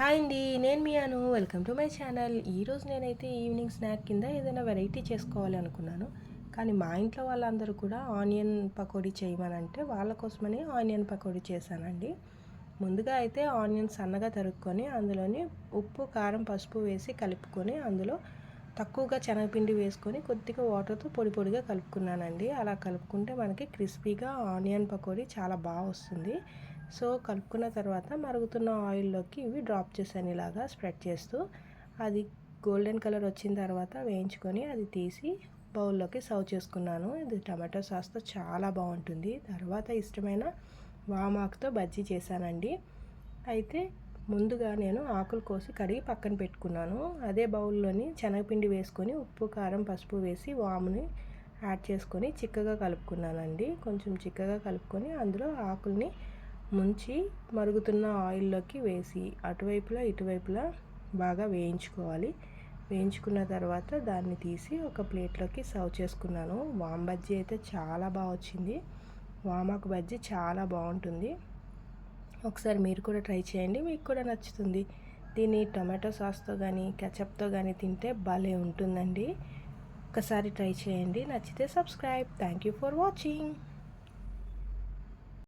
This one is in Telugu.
హాయ్ అండి నేను మీ Anu welcome to my channel. ఈరోజు నేనైతే ఈవినింగ్ స్నాక్ కింద ఏదైనా వెరైటీ చేసుకోవాలి అనుకున్నాను. కానీ మా ఇంట్లో వాళ్ళందరూ కూడా ఆనియన్ పకోడీ చేయమని అంటే వాళ్ళ కోసమని ఆనియన్ పకోడీ చేశానండి. ముందుగా అయితే ఆనియన్ సన్నగా తరుక్కొని అందులోని ఉప్పు కారం పసుపు వేసి కలుపుకొని అందులో తక్కువగా శనగపిండి వేసుకొని కొద్దిగా వాటర్తో పొడి పొడిగా కలుపుకున్నానండి. అలా కలుపుకుంటే మనకి క్రిస్పీగా ఆనియన్ పకోడీ చాలా బాగా వస్తుంది. సో కలుపుకున్న తర్వాత మరుగుతున్న ఆయిల్లోకి ఇవి డ్రాప్ చేశాను ఇలాగా స్ప్రెడ్ చేస్తూ. అది గోల్డెన్ కలర్ వచ్చిన తర్వాత వేయించుకొని అది తీసి బౌల్లోకి సర్వ్ చేసుకున్నాను. ఇది టమాటో సాస్తో చాలా బాగుంటుంది. తర్వాత ఇష్టమైన వామాకుతో బజ్జీ చేశానండి. అయితే ముందుగా నేను ఆకులు కోసి కడిగి పక్కన పెట్టుకున్నాను. అదే బౌల్లోని శనగపిండి వేసుకొని ఉప్పు కారం పసుపు వేసి వాముని యాడ్ చేసుకొని చిక్కగా కలుపుకున్నానండి. కొంచెం చిక్కగా కలుపుకొని అందులో ఆకుల్ని ముంచి మరుగుతున్న ఆయిల్లోకి వేసి అటువైపులా ఇటువైపులా బాగా వేయించుకోవాలి. వేయించుకున్న తర్వాత దాన్ని తీసి ఒక ప్లేట్లోకి సర్వ్ చేసుకున్నాను. వామ్ బజ్జీ అయితే చాలా బాగా వచ్చింది. వామాకు బజ్జీ చాలా బాగుంటుంది. ఒకసారి మీరు కూడా ట్రై చేయండి మీకు కూడా నచ్చుతుంది. దీన్ని టొమాటో సాస్తో కానీ కెచప్తో కానీ తింటే భలే ఉంటుందండి. ఒకసారి ట్రై చేయండి. నచ్చితే subscribe. Thank you for watching.